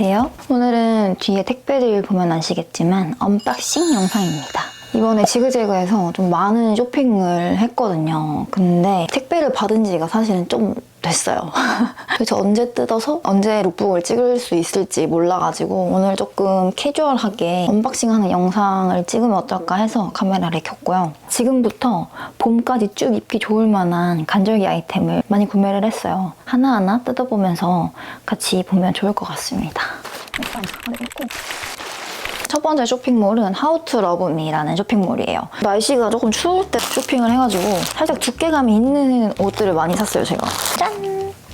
안녕하세요. 오늘은 뒤에 택배를 보면 아시겠지만 언박싱 영상입니다. 이번에 지그재그에서 좀 많은 쇼핑을 했거든요. 근데 택배를 받은 지가 사실은 좀 됐어요. 그래서 언제 뜯어서 언제 룩북을 찍을 수 있을지 몰라가지고 오늘 조금 캐주얼하게 언박싱하는 영상을 찍으면 어떨까 해서 카메라를 켰고요. 지금부터 봄까지 쭉 입기 좋을 만한 간절기 아이템을 많이 구매를 했어요. 하나하나 뜯어보면서 같이 보면 좋을 것 같습니다. 일단 첫 번째 쇼핑몰은 하우투 러브미라는 쇼핑몰이에요. 날씨가 조금 추울 때 쇼핑을 해가지고 살짝 두께감이 있는 옷들을 많이 샀어요, 제가. 짠!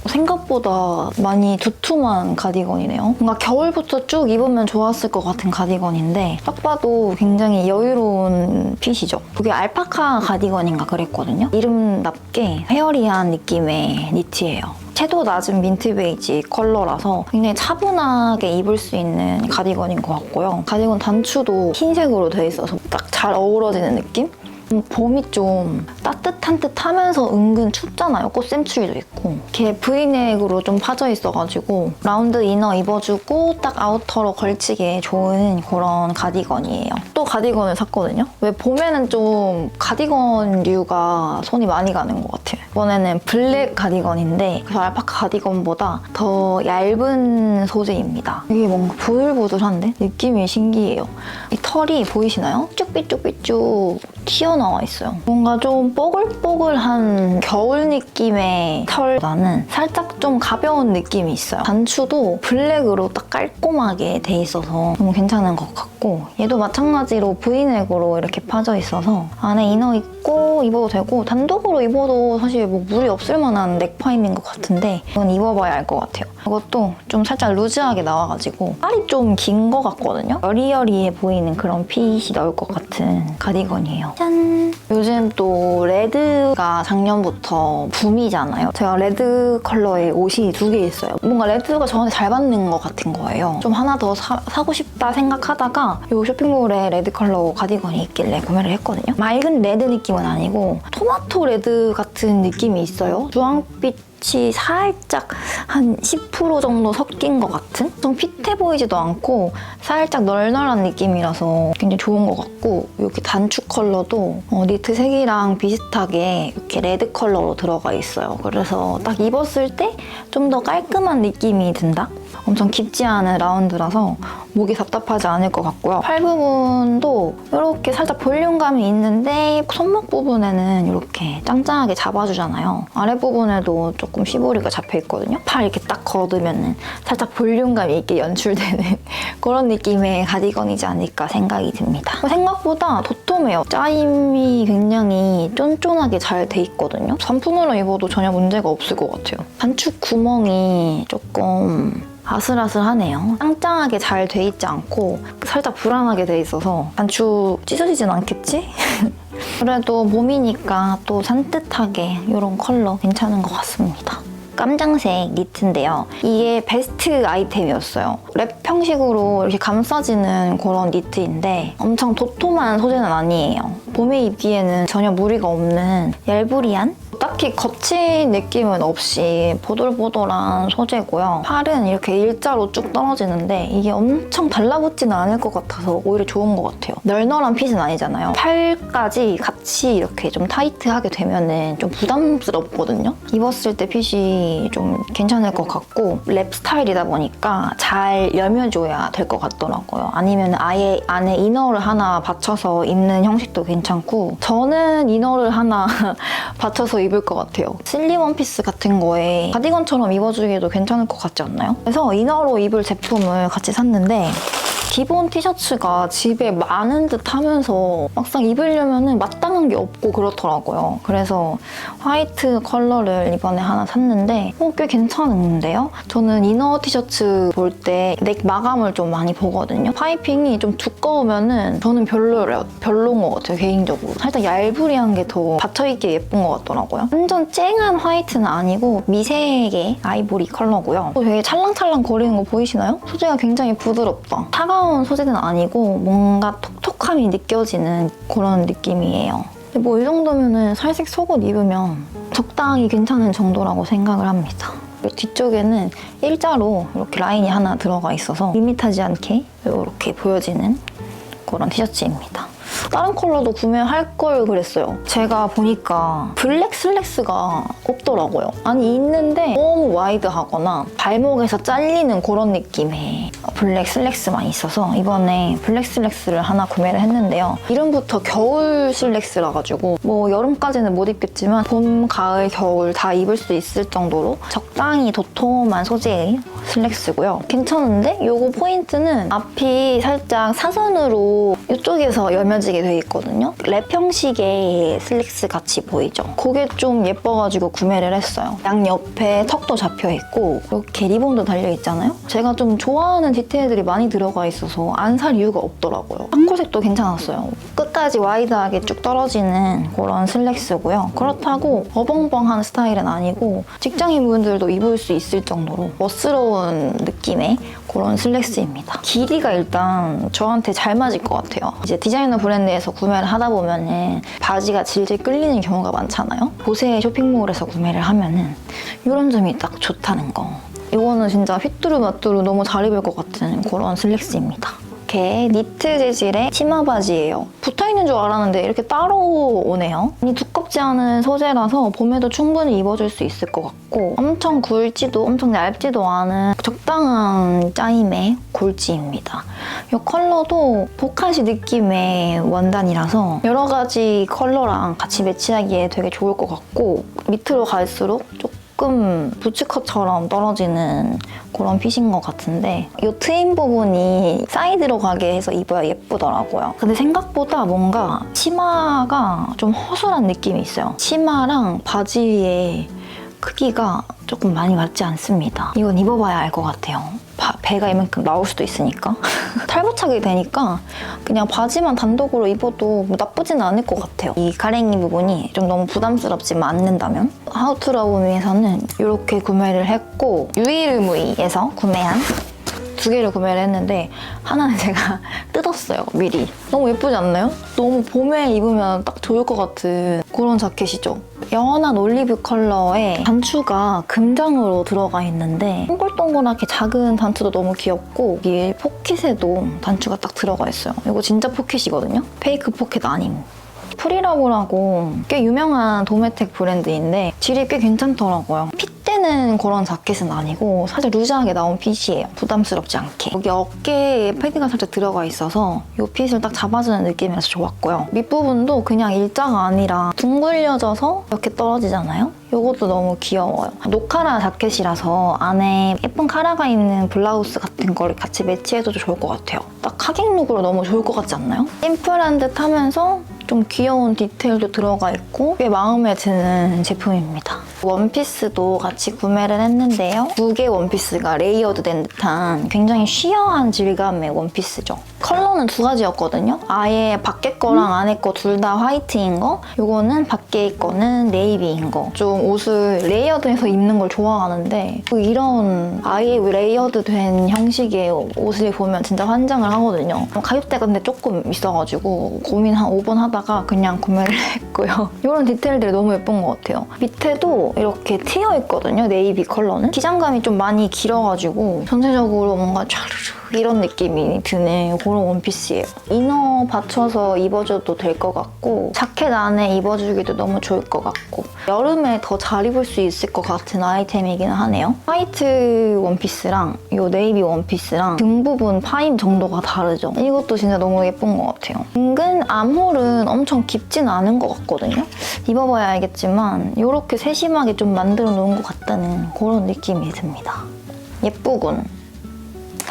생각보다 많이 두툼한 가디건이네요. 뭔가 겨울부터 쭉 입으면 좋았을 것 같은 가디건인데 딱 봐도 굉장히 여유로운 핏이죠. 그게 알파카 가디건인가 그랬거든요. 이름답게 페어리한 느낌의 니트예요. 채도 낮은 민트 베이지 컬러라서 굉장히 차분하게 입을 수 있는 가디건인 것 같고요. 가디건 단추도 흰색으로 돼 있어서 딱 잘 어우러지는 느낌? 음, 봄이 좀 따뜻한 듯 하면서 은근 춥잖아요. 꽃샘추위도 있고. 이렇게 브이넥으로 좀 파져 있어가지고 라운드 이너 입어주고 딱 아우터로 걸치기에 좋은 그런 가디건이에요. 또 가디건을 샀거든요. 왜 봄에는 좀 가디건류가 손이 많이 가는 것 같아요. 이번에는 블랙 가디건인데 그래서 알파카 가디건보다 더 얇은 소재입니다. 이게 뭔가 보들보들한데 느낌이 신기해요. 이 털이 보이시나요? 쭉삐쭉삐쭉 튀어나와 있어요. 뭔가 좀 뽀글뽀글한 겨울 느낌의 털보다는 살짝 좀 가벼운 느낌이 있어요. 단추도 블랙으로 딱 깔끔하게 돼 있어서 너무 괜찮은 것 같고 얘도 마찬가지로 브이넥으로 이렇게 파져 있어서 안에 이너 입고 입어도 되고 단독으로 입어도 사실 뭐 무리 없을 만한 넥파임인 것 같은데 이건 입어봐야 알 것 같아요. 이것도 좀 살짝 루즈하게 나와가지고 팔이 좀 긴 것 같거든요. 여리여리해 보이는 그런 핏이 나올 것 같은 가디건이에요. 짠! 요즘 또 레드가 작년부터 붐이잖아요. 제가 레드 컬러의 옷이 두 개 있어요. 뭔가 레드가 저한테 잘 받는 것 같은 거예요. 좀 하나 더 사, 고 싶다 생각하다가 이 쇼핑몰에 레드 컬러 가디건이 있길래 구매를 했거든요. 맑은 레드 느낌은 아니고 토마토 레드 같은 느낌이 있어요. 주황빛 이 살짝 한 10% 정도 섞인 것 같은? 좀 핏해 보이지도 않고 살짝 널널한 느낌이라서 굉장히 좋은 것 같고 여기 단추 컬러도 어, 니트 색이랑 비슷하게 이렇게 레드 컬러로 들어가 있어요. 그래서 딱 입었을 때 좀 더 깔끔한 느낌이 든다? 엄청 깊지 않은 라운드라서 목이 답답하지 않을 것 같고요. 팔 부분도 이렇게 살짝 볼륨감이 있는데 손목 부분에는 이렇게 짱짱하게 잡아주잖아요. 아랫 부분에도 조금 시보리가 잡혀 있거든요. 팔 이렇게 딱 걷으면 살짝 볼륨감이 있게 연출되는 그런 느낌의 가디건이지 않을까 생각이 듭니다. 생각보다 도톰해요. 짜임이 굉장히 쫀쫀하게 잘 돼 있거든요. 단품으로 입어도 전혀 문제가 없을 것 같아요. 단축 구멍이 조금 아슬아슬하네요. 짱짱하게 잘 돼 있지 않고 살짝 불안하게 돼 있어서 단추 찢어지진 않겠지? 그래도 봄이니까 또 산뜻하게 이런 컬러 괜찮은 것 같습니다. 깜장색 니트인데요. 이게 베스트 아이템이었어요. 랩 형식으로 이렇게 감싸지는 그런 니트인데 엄청 도톰한 소재는 아니에요. 봄에 입기에는 전혀 무리가 없는 얄부리한 딱히 거친 느낌은 없이 보들보들한 소재고요. 팔은 이렇게 일자로 쭉 떨어지는데 이게 엄청 달라붙지는 않을 것 같아서 오히려 좋은 것 같아요. 널널한 핏은 아니잖아요. 팔까지 같이 이렇게 좀 타이트하게 되면은 좀 부담스럽거든요. 입었을 때 핏이 좀 괜찮을 것 같고 랩 스타일이다 보니까 잘 여며줘야 될 것 같더라고요. 아니면 아예 안에 이너를 하나 받쳐서 입는 형식도 괜찮고 저는 이너를 하나 받쳐서 입을 것 같아요. 슬림 원피스 같은 거에 가디건처럼 입어주기에도 괜찮을 것 같지 않나요? 그래서 이너로 입을 제품을 같이 샀는데 기본 티셔츠가 집에 많은 듯 하면서 막상 입으려면 마땅한 게 없고 그렇더라고요. 그래서 화이트 컬러를 이번에 하나 샀는데 어, 꽤 괜찮은데요? 저는 이너 티셔츠 볼 때 넥 마감을 좀 많이 보거든요. 파이핑이 좀 두꺼우면은 저는 별로래요. 별로인 것 같아요, 개인적으로. 살짝 얄부리한 게 더 받쳐있게 예쁜 것 같더라고요. 완전 쨍한 화이트는 아니고 미세하게 아이보리 컬러고요. 또 되게 찰랑찰랑 거리는 거 보이시나요? 소재가 굉장히 부드럽다. 차가운 소재는 아니고 뭔가 톡톡함이 느껴지는 그런 느낌이에요. 뭐 이 정도면은 살색 속옷 입으면 적당히 괜찮은 정도라고 생각을 합니다. 뒤쪽에는 일자로 이렇게 라인이 하나 들어가 있어서 밋밋하지 않게 이렇게 보여지는 그런 티셔츠입니다. 다른 컬러도 구매할 걸 그랬어요. 제가 보니까 블랙 슬랙스가 없더라고요. 아니 있는데 너무 와이드하거나 발목에서 잘리는 그런 느낌의 블랙 슬랙스만 있어서 이번에 블랙 슬랙스를 하나 구매를 했는데요. 이름부터 겨울 슬랙스라 가지고 뭐 여름까지는 못 입겠지만 봄, 가을, 겨울 다 입을 수 있을 정도로 적당히 도톰한 소재의 슬랙스고요. 괜찮은데 요거 포인트는 앞이 살짝 사선으로 이쪽에서 여며지게 돼 있거든요. 랩 형식의 슬랙스 같이 보이죠? 그게 좀 예뻐가지고 구매를 했어요. 양 옆에 턱도 잡혀 있고 이렇게 리본도 달려 있잖아요. 제가 좀 좋아하는 디테일들이 많이 들어가 있어서 안 살 이유가 없더라고요. 파코색도 괜찮았어요. 끝까지 와이드하게 쭉 떨어지는 그런 슬랙스고요. 그렇다고 어벙벙한 스타일은 아니고 직장인분들도 입을 수 있을 정도로 멋스러운 느낌의 그런 슬랙스입니다. 길이가 일단 저한테 잘 맞을 것 같아요. 이제 디자이너 브랜드에서 구매를 하다 보면은 바지가 질질 끌리는 경우가 많잖아요. 보세 쇼핑몰에서 구매를 하면은 이런 점이 딱 좋다는 거. 이거는 진짜 휘뚜루마뚜루 너무 잘 입을 것 같은 그런 슬랙스입니다. 이렇게 니트 재질의 치마 바지예요. 붙어있는 줄 알았는데 이렇게 따로 오네요. 이 두껍지 않은 소재라서 봄에도 충분히 입어줄 수 있을 것 같고 엄청 굵지도 엄청 얇지도 않은 적당한 짜임의 골지입니다. 이 컬러도 보카시 느낌의 원단이라서 여러 가지 컬러랑 같이 매치하기에 되게 좋을 것 같고 밑으로 갈수록 조금 부츠컷처럼 떨어지는 그런 핏인 것 같은데 이 트임 부분이 사이드로 가게 해서 입어야 예쁘더라고요. 근데 생각보다 뭔가 치마가 좀 허술한 느낌이 있어요. 치마랑 바지의 크기가 조금 많이 맞지 않습니다. 이건 입어봐야 알 것 같아요. 바- 배가 이만큼 나올 수도 있으니까. 탈부착이 되니까 그냥 바지만 단독으로 입어도 뭐 나쁘진 않을 것 같아요. 이 가랭이 부분이 좀 너무 부담스럽지만 않는다면 하우투라우미에서는 이렇게 구매를 했고 유이르무이에서 구매한 두 개를 구매를 했는데 하나는 제가 뜯었어요 미리. 너무 예쁘지 않나요? 너무 봄에 입으면 딱 좋을 것 같은 그런 자켓이죠. 연한 올리브 컬러에 단추가 금장으로 들어가 있는데 동글동글하게 작은 단추도 너무 귀엽고 이 포켓에도 단추가 딱 들어가 있어요. 이거 진짜 포켓이거든요? 페이크 포켓 아님. 프리라고라고 꽤 유명한 도메텍 브랜드인데 질이 꽤 괜찮더라고요. 핏 되는 그런 자켓은 아니고 살짝 루즈하게 나온 핏이에요. 부담스럽지 않게. 여기 어깨에 패딩가 살짝 들어가 있어서 이 핏을 딱 잡아주는 느낌이라서 좋았고요. 밑부분도 그냥 일자가 아니라 둥글려져서 이렇게 떨어지잖아요. 이것도 너무 귀여워요. 노카라 자켓이라서 안에 예쁜 카라가 있는 블라우스 같은 거를 같이 매치해도 좋을 것 같아요. 딱 하객룩으로 너무 좋을 것 같지 않나요? 심플한 듯 하면서 좀 귀여운 디테일도 들어가 있고 꽤 마음에 드는 제품입니다. 원피스도 같이 구매를 했는데요. 두 개 원피스가 레이어드 된 듯한 굉장히 쉬어한 질감의 원피스죠. 컬러는 두 가지였거든요. 아예 밖에 거랑 안에 거 둘 다 화이트인 거, 요거는 밖에 거는 네이비인 거. 좀 옷을 레이어드해서 입는 걸 좋아하는데 또 이런 아예 레이어드 된 형식의 옷을 보면 진짜 환장을 하거든요. 가격대가 근데 조금 있어가지고 고민 한 5번 하다가 그냥 구매를 했고요. 이런 디테일들이 너무 예쁜 것 같아요. 밑에도 이렇게 트여 있거든요. 네이비 컬러는. 기장감이 좀 많이 길어가지고 전체적으로 뭔가 촤르르 이런 느낌이 그런 원피스예요. 이너 받쳐서 입어줘도 될 것 같고 자켓 안에 입어주기도 너무 좋을 것 같고 여름에 더 잘 입을 수 있을 것 같은 아이템이긴 하네요. 화이트 원피스랑 이 네이비 원피스랑 등 부분 파임 정도가 다르죠. 이것도 진짜 너무 예쁜 것 같아요. 은근 암홀은 엄청 깊진 않은 것 같거든요. 입어봐야 알겠지만 이렇게 세심하게 좀 만들어 놓은 것 같다는 그런 느낌이 듭니다. 예쁘군.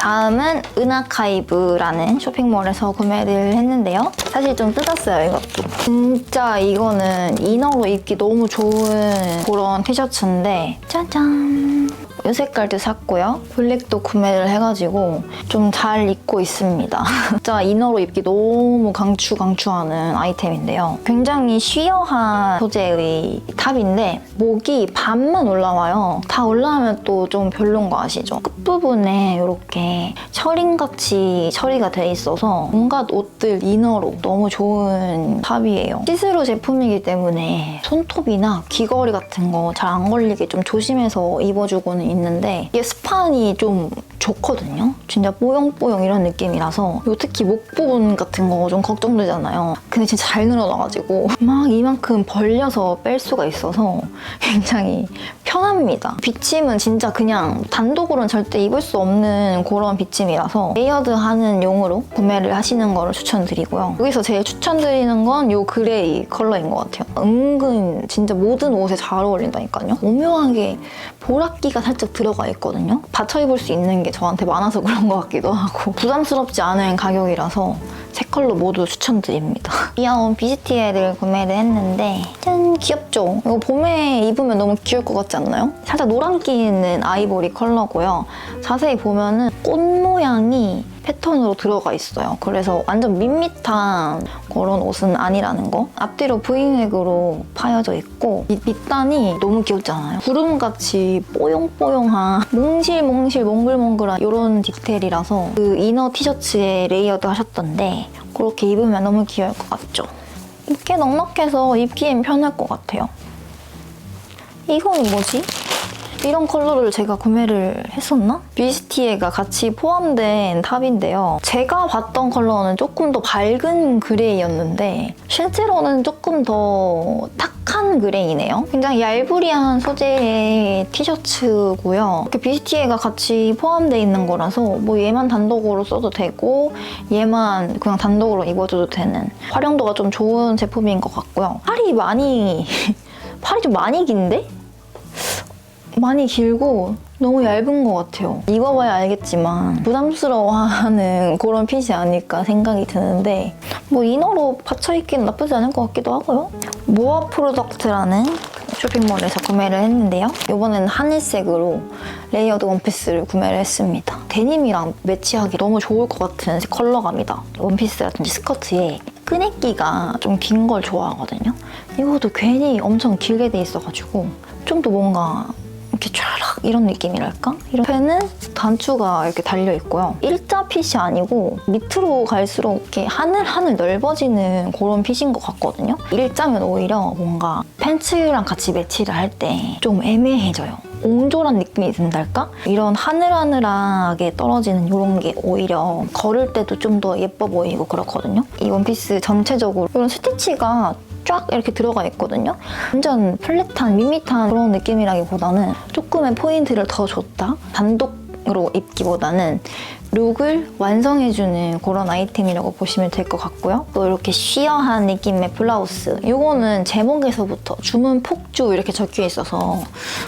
다음은 은하카이브라는 쇼핑몰에서 구매를 했는데요. 사실 좀 뜯었어요, 이것도. 진짜 이거는 이너로 입기 너무 좋은 그런 티셔츠인데 짜잔! 이 색깔도 샀고요. 블랙도 구매를 해가지고 좀 잘 입고 있습니다. 진짜 이너로 입기 너무 강추 강추하는 아이템인데요. 굉장히 쉬어한 소재의 탑인데 목이 반만 올라와요. 다 올라오면 또 좀 별론 거 아시죠? 끝부분에 이렇게 철인같이 처리가 돼 있어서 온갖 옷들 이너로 너무 좋은 탑이에요. 시스루 제품이기 때문에 손톱이나 귀걸이 같은 거 잘 안 걸리게 좀 조심해서 입어주고는 있는데 이게 스판이 좀 좋거든요. 진짜 뽀용뽀용 이런 느낌이라서 요 특히 목 부분 같은 거 좀 걱정되잖아요. 근데 진짜 잘 늘어나가지고 막 이만큼 벌려서 뺄 수가 있어서 굉장히 편합니다. 비침은 진짜 그냥 단독으로는 절대 입을 수 없는 그런 비침이라서 레이어드 하는 용으로 구매를 하시는 거를 추천드리고요. 여기서 제일 추천드리는 건 요 그레이 컬러인 것 같아요. 은근 진짜 모든 옷에 잘 어울린다니까요. 오묘하게 보랏기가 살짝 들어가 있거든요. 받쳐 입을 수 있는 게 저한테 많아서 그런 것 같기도 하고 부담스럽지 않은 가격이라서 세 컬러 모두 추천드립니다. 귀여운 비스티에를 구매를 했는데 짠 귀엽죠? 이거 봄에 입으면 너무 귀여울 것 같지 않나요? 살짝 노란기 있는 아이보리 컬러고요. 자세히 보면 은 꽃 모양이 패턴으로 들어가 있어요. 그래서 완전 밋밋한 그런 옷은 아니라는 거. 앞뒤로 브이넥으로 파여져 있고 이 밑단이 너무 귀엽잖아요. 구름같이 뽀용뽀용한 몽실몽실 몽글몽글한 이런 디테일이라서 그 이너 티셔츠에 레이어드 하셨던데 그렇게 입으면 너무 귀여울 것 같죠? 입기 넉넉해서 입기엔 편할 것 같아요. 이거는 뭐지? 이런 컬러를 제가 구매를 했었나? 비스티에가 같이 포함된 탑인데요. 제가 봤던 컬러는 조금 더 밝은 그레이였는데 실제로는 조금 더 탁한 그레이네요. 굉장히 얄부리한 소재의 티셔츠고요. 이렇게 비스티에가 같이 포함되어 있는 거라서 뭐 얘만 단독으로 써도 되고 얘만 그냥 단독으로 입어줘도 되는 활용도가 좀 좋은 제품인 것 같고요. 팔이 많이 팔이 좀 많이 긴데? 많이 길고 너무 얇은 것 같아요. 입어봐야 알겠지만 부담스러워하는 그런 핏이 아닐까 생각이 드는데 뭐 이너로 받쳐입기는 나쁘지 않을 것 같기도 하고요. 모어 프로덕트라는 쇼핑몰에서 구매를 했는데요. 이번에는 하늘색으로 레이어드 원피스를 구매를 했습니다. 데님이랑 매치하기 너무 좋을 것 같은 컬러감이다. 원피스라든지 스커트에 끈액기가 좀 긴 걸 좋아하거든요. 이것도 괜히 엄청 길게 돼 있어가지고 좀 더 뭔가 이렇게 촤락 이런 느낌이랄까? 이런 펜은 단추가 이렇게 달려 있고요. 일자 핏이 아니고 밑으로 갈수록 이렇게 하늘하늘 넓어지는 그런 핏인 것 같거든요. 일자면 오히려 뭔가 팬츠랑 같이 매치를 할 때 좀 애매해져요. 옹졸한 느낌이 든달까? 이런 하늘하늘하게 떨어지는 이런 게 오히려 걸을 때도 좀 더 예뻐 보이고 그렇거든요. 이 원피스 전체적으로 이런 스티치가 쫙 이렇게 들어가 있거든요. 완전 플랫한 밋밋한 그런 느낌이라기보다는 조금의 포인트를 더 줬다. 단독으로 입기보다는 룩을 완성해주는 그런 아이템이라고 보시면 될 것 같고요. 또 이렇게 쉬어한 느낌의 블라우스. 이거는 제목에서부터 주문 폭주 이렇게 적혀 있어서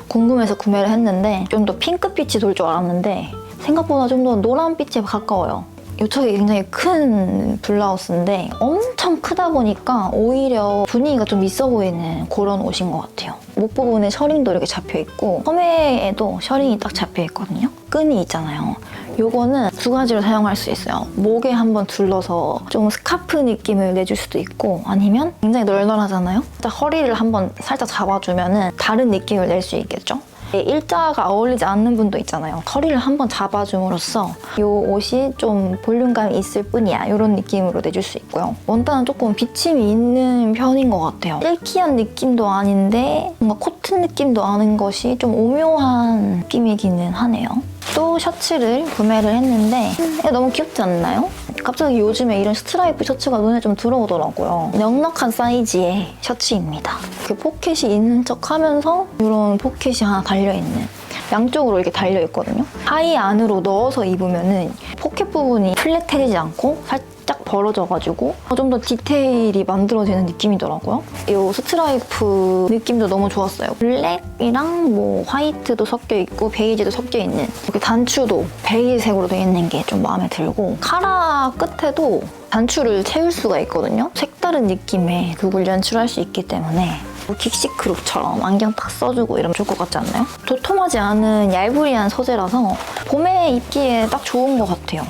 궁금해서 구매를 했는데 좀 더 핑크빛이 돌 줄 알았는데 생각보다 좀 더 노란빛에 가까워요. 요쪽이 굉장히 큰 블라우스인데 엄청 크다 보니까 오히려 분위기가 좀 있어 보이는 그런 옷인 것 같아요. 목 부분에 셔링도 이렇게 잡혀 있고 소매에도 셔링이 딱 잡혀 있거든요. 끈이 있잖아요. 요거는 두 가지로 사용할 수 있어요. 목에 한번 둘러서 좀 스카프 느낌을 내줄 수도 있고 아니면 굉장히 널널하잖아요. 딱 허리를 한번 살짝 잡아주면 다른 느낌을 낼 수 있겠죠. 일자가 어울리지 않는 분도 있잖아요. 허리를 한번 잡아줌으로써 이 옷이 좀 볼륨감이 있을 뿐이야. 이런 느낌으로 내줄 수 있고요. 원단은 조금 비침이 있는 편인 것 같아요. 실키한 느낌도 아닌데 뭔가 코튼 느낌도 아닌 것이 좀 오묘한 느낌이기는 하네요. 또 셔츠를 구매를 했는데 이거 너무 귀엽지 않나요? 갑자기 요즘에 이런 스트라이프 셔츠가 눈에 좀 들어오더라고요. 넉넉한 사이즈의 셔츠입니다. 그 포켓이 있는 척 하면서 이런 포켓이 하나 달려있는 양쪽으로 이렇게 달려있거든요. 하의 안으로 넣어서 입으면은 포켓 부분이 플랫해지지 않고 살짝 벌어져가지고 좀 더 디테일이 만들어지는 느낌이더라고요. 이 스트라이프 느낌도 너무 좋았어요. 블랙이랑 뭐 화이트도 섞여 있고 베이지도 섞여 있는 이렇게 단추도 베이지색으로 되어 있는 게 좀 마음에 들고 카라 끝에도 단추를 채울 수가 있거든요. 색다른 느낌의 룩을 연출할 수 있기 때문에 뭐 긱시크룩처럼 안경 딱 써주고 이러면 좋을 것 같지 않나요? 도톰하지 않은 얄부리한 소재라서 봄에 입기에 딱 좋은 것 같아요.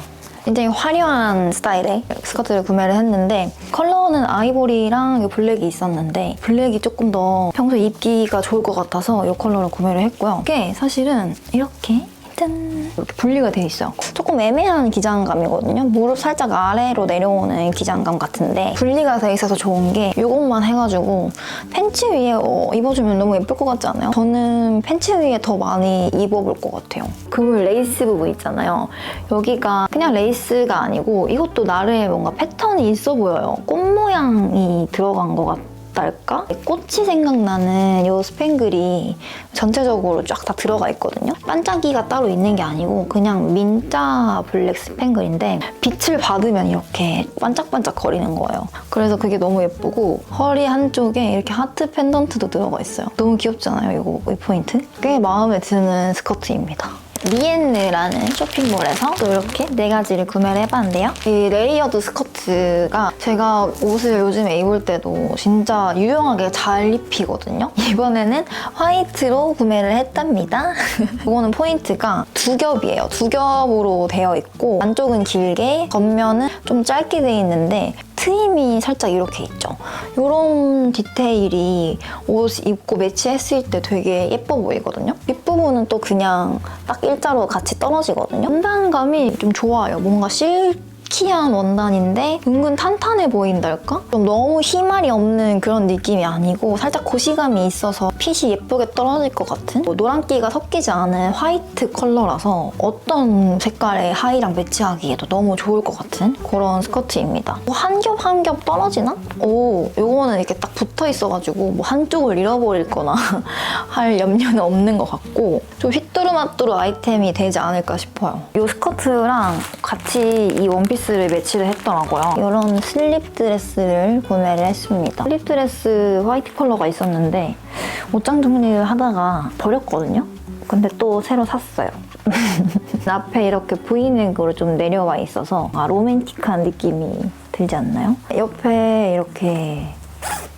굉장히 화려한 스타일의 스커트를 구매를 했는데 컬러는 아이보리랑 이 블랙이 있었는데 블랙이 조금 더 평소에 입기가 좋을 것 같아서 이 컬러를 구매를 했고요. 이게 사실은 이렇게 짠 이렇게 분리가 돼 있어요. 조금 애매한 기장감이거든요. 무릎 살짝 아래로 내려오는 기장감 같은데 분리가 돼 있어서 좋은 게 이것만 해가지고 팬츠 위에 어, 입어주면 너무 예쁠 것 같지 않아요? 저는 팬츠 위에 더 많이 입어볼 것 같아요. 그물 레이스 부분 있잖아요. 여기가 그냥 레이스가 아니고 이것도 나름의 뭔가 패턴이 있어 보여요. 꽃 모양이 들어간 것 같아요. 달까? 꽃이 생각나는 이 스팽글이 전체적으로 쫙 다 들어가 있거든요. 반짝이가 따로 있는 게 아니고 그냥 민자 블랙 스팽글인데 빛을 받으면 이렇게 반짝반짝 거리는 거예요. 그래서 그게 너무 예쁘고 허리 한쪽에 이렇게 하트 펜던트도 들어가 있어요. 너무 귀엽잖아요, 이거 이 포인트? 꽤 마음에 드는 스커트입니다. 리엔느라는 쇼핑몰에서 또 이렇게 네 가지를 구매를 해봤는데요. 이 레이어드 스커트가 제가 옷을 요즘에 입을 때도 진짜 유용하게 잘 입히거든요. 이번에는 화이트로 구매를 했답니다. 이거는 포인트가 두 겹이에요. 두 겹으로 되어 있고 안쪽은 길게, 겉면은 좀 짧게 되어 있는데 트임이 살짝 이렇게 있죠. 이런 디테일이 옷 입고 매치했을 때 되게 예뻐 보이거든요. 윗부분은 또 그냥 딱 일자로 같이 떨어지거든요. 원단감이 좀 좋아요. 뭔가 실 키한 원단인데 은근 탄탄해 보인달까? 좀 너무 희말이 없는 그런 느낌이 아니고 살짝 고시감이 있어서 핏이 예쁘게 떨어질 것 같은 뭐 노란기가 섞이지 않은 화이트 컬러라서 어떤 색깔의 하의랑 매치하기에도 너무 좋을 것 같은 그런 스커트입니다. 뭐 한 겹 한 겹 떨어지나? 오, 요거는 이렇게 딱 붙어 있어가지고 뭐 한쪽을 잃어버릴 거나 할 염려는 없는 것 같고 좀 휘뚜루마뚜루 아이템이 되지 않을까 싶어요. 이 스커트랑 같이 이 원피스 를 매치를 했더라고요. 이런 슬립 드레스를 구매를 했습니다. 슬립 드레스 화이트 컬러가 있었는데 옷장 정리를 하다가 버렸거든요. 근데 또 새로 샀어요. 앞에 이렇게 브이넥으로 좀 내려와 있어서 아, 로맨틱한 느낌이 들지 않나요? 옆에 이렇게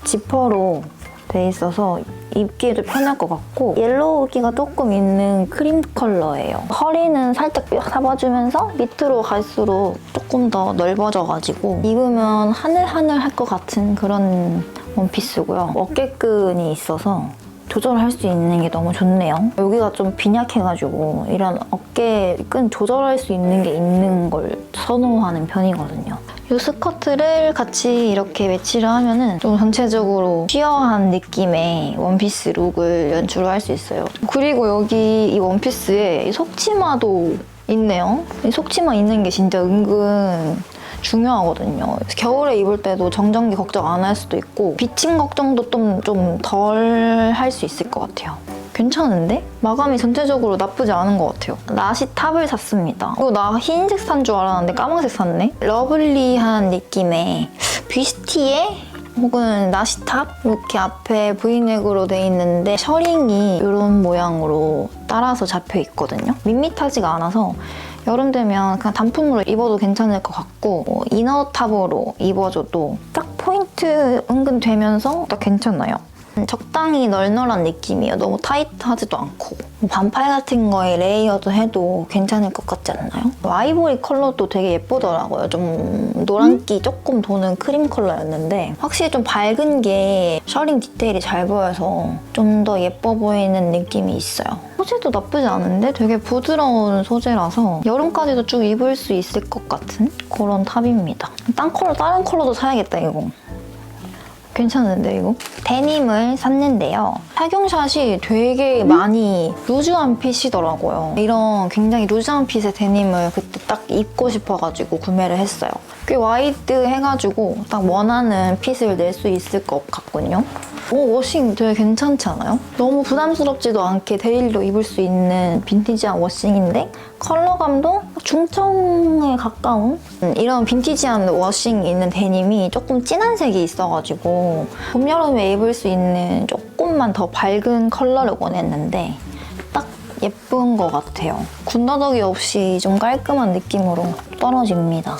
지퍼로 돼 있어서 입기에도 편할 것 같고 옐로우기가 조금 있는 크림 컬러예요. 허리는 살짝 뼈 잡아주면서 밑으로 갈수록 조금 더 넓어져가지고 입으면 하늘하늘 할 것 같은 그런 원피스고요. 어깨끈이 있어서 조절할 수 있는 게 너무 좋네요. 여기가 좀 빈약해가지고 이런 어깨 끈 조절할 수 있는 게 있는 걸 선호하는 편이거든요. 이 스커트를 같이 이렇게 매치를 하면은 좀 전체적으로 쉬어한 느낌의 원피스 룩을 연출할 수 있어요. 그리고 여기 이 원피스에 이 속치마도 있네요. 이 속치마 있는 게 진짜 은근 중요하거든요. 겨울에 입을 때도 정전기 걱정 안 할 수도 있고 비침 걱정도 좀좀덜할 수 있을 것 같아요. 괜찮은데? 마감이 전체적으로 나쁘지 않은 것 같아요. 나시 탑을 샀습니다. 이거 나 흰색 산 줄 알았는데 까만색 샀네? 러블리한 느낌의 뷰시티에 혹은 나시탑 이렇게 앞에 브이넥으로 돼 있는데 셔링이 이런 모양으로 따라서 잡혀 있거든요. 밋밋하지가 않아서 여름 되면 그냥 단품으로 입어도 괜찮을 것 같고 뭐 이너탑으로 입어줘도 딱 포인트 은근 되면서 딱 괜찮아요. 적당히 널널한 느낌이에요. 너무 타이트하지도 않고 뭐 반팔 같은 거에 레이어드 해도 괜찮을 것 같지 않나요? 아이보리 컬러도 되게 예쁘더라고요. 좀 노란기 조금 도는 크림 컬러였는데 확실히 좀 밝은 게 셔링 디테일이 잘 보여서 좀 더 예뻐 보이는 느낌이 있어요. 소재도 나쁘지 않은데 되게 부드러운 소재라서 여름까지도 쭉 입을 수 있을 것 같은 그런 탑입니다. 딴 컬러, 다른 컬러도 사야겠다 이거. 괜찮은데 이거? 데님을 샀는데요. 착용샷이 되게 많이 루즈한 핏이더라고요. 이런 굉장히 루즈한 핏의 데님을 그때 딱 입고 싶어가지고 구매를 했어요. 꽤 와이드 해가지고 딱 원하는 핏을 낼 수 있을 것 같거든요. 오, 워싱 되게 괜찮지 않아요? 너무 부담스럽지도 않게 데일리로 입을 수 있는 빈티지한 워싱인데 컬러감도 중청에 가까운 음, 이런 빈티지한 워싱이 있는 데님이 조금 진한 색이 있어가지고 봄, 여름에 입을 수 있는 조금만 더 밝은 컬러를 원했는데 딱 예쁜 것 같아요. 군더더기 없이 좀 깔끔한 느낌으로 떨어집니다.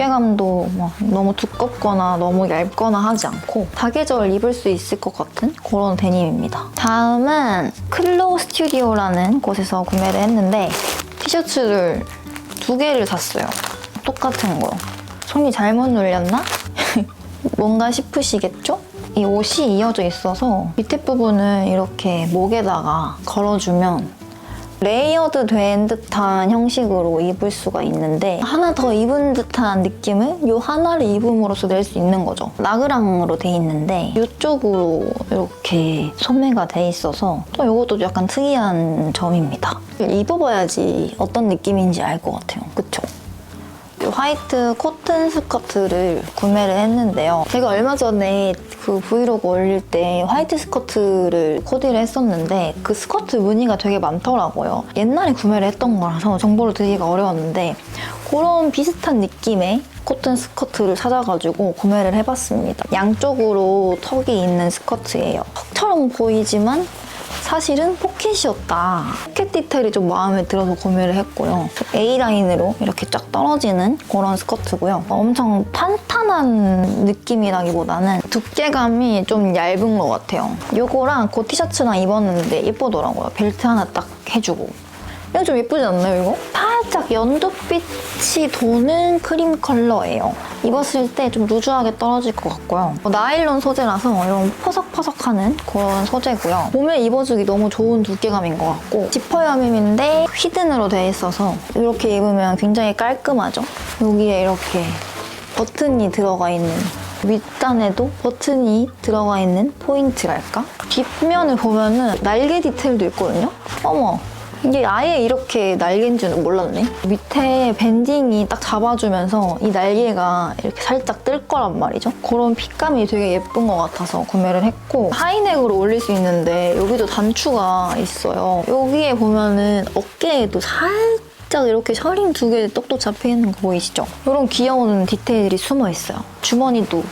두께감도 막 너무 두껍거나 너무 얇거나 하지 않고 사계절 입을 수 있을 것 같은 그런 데님입니다. 다음은 클로 스튜디오라는 곳에서 구매를 했는데 티셔츠를 두 개를 샀어요. 똑같은 거. 손이 잘못 눌렸나? 뭔가 싶으시겠죠? 이 옷이 이어져 있어서 밑에 부분을 이렇게 목에다가 걸어주면 레이어드 된 듯한 형식으로 입을 수가 있는데 하나 더 입은 듯한 느낌을 이 하나를 입음으로써 낼 수 있는 거죠. 라그랑으로 돼 있는데 이쪽으로 이렇게 소매가 돼 있어서 또 이것도 약간 특이한 점입니다. 입어봐야지 어떤 느낌인지 알 것 같아요. 그쵸? 이 화이트 코튼 스커트를 구매를 했는데요. 제가 얼마 전에 그 브이로그 올릴 때 화이트 스커트를 코디를 했었는데 그 스커트 무늬가 되게 많더라고요. 옛날에 구매를 했던 거라서 정보를 드리기가 어려웠는데 그런 비슷한 느낌의 코튼 스커트를 찾아가지고 구매를 해봤습니다. 양쪽으로 턱이 있는 스커트예요. 턱처럼 보이지만 사실은 포켓이었다. 포켓 디테일이 좀 마음에 들어서 구매를 했고요. A라인으로 이렇게 쫙 떨어지는 그런 스커트고요. 엄청 탄탄한 느낌이 라기보다는 두께감이 좀 얇은 것 같아요. 요거랑 그 티셔츠랑 입었는데 예쁘더라고요. 벨트 하나 딱 해주고. 이거 좀 예쁘지 않나요, 이거? 살짝 연두빛이 도는 크림 컬러예요. 입었을 때 좀 루즈하게 떨어질 것 같고요. 뭐 나일론 소재라서 이런 퍼석퍼석하는 그런 소재고요. 봄에 입어주기 너무 좋은 두께감인 것 같고 지퍼염임인데 히든으로 되어 있어서 이렇게 입으면 굉장히 깔끔하죠. 여기에 이렇게 버튼이 들어가 있는 윗단에도 버튼이 들어가 있는 포인트랄까? 뒷면을 보면은 날개 디테일도 있거든요? 어머! 이게 아예 이렇게 날개인 줄은 몰랐네. 밑에 밴딩이 딱 잡아주면서 이 날개가 이렇게 살짝 뜰 거란 말이죠. 그런 핏감이 되게 예쁜 것 같아서 구매를 했고 하이넥으로 올릴 수 있는데 여기도 단추가 있어요. 여기에 보면은 어깨에도 살짝 살짝 이렇게 셔링 두 개 똑똑 잡혀 있는 거 보이시죠? 이런 귀여운 디테일이 숨어 있어요. 주머니도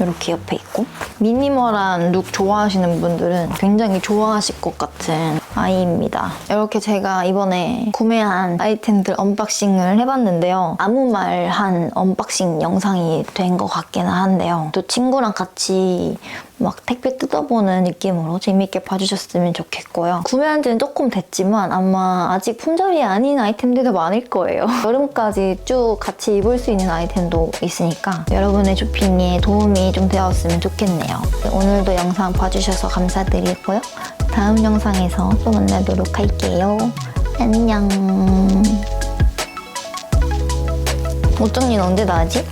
이렇게 옆에 있고 미니멀한 룩 좋아하시는 분들은 굉장히 좋아하실 것 같은 아이입니다. 이렇게 제가 이번에 구매한 아이템들 언박싱을 해봤는데요. 아무 말 한 언박싱 영상이 된 것 같기는 한데요. 또 친구랑 같이 막 택배 뜯어보는 느낌으로 재밌게 봐주셨으면 좋겠고요. 구매한 지는 조금 됐지만 아마 아직 품절이 아닌 아이템들도 많을 거예요. 여름까지 쭉 같이 입을 수 있는 아이템도 있으니까 여러분의 쇼핑에 도움이 좀 되었으면 좋겠네요. 오늘도 영상 봐주셔서 감사드리고요. 다음 영상에서 또 만나도록 할게요. 안녕. 옷 정리는 언제 다 하지?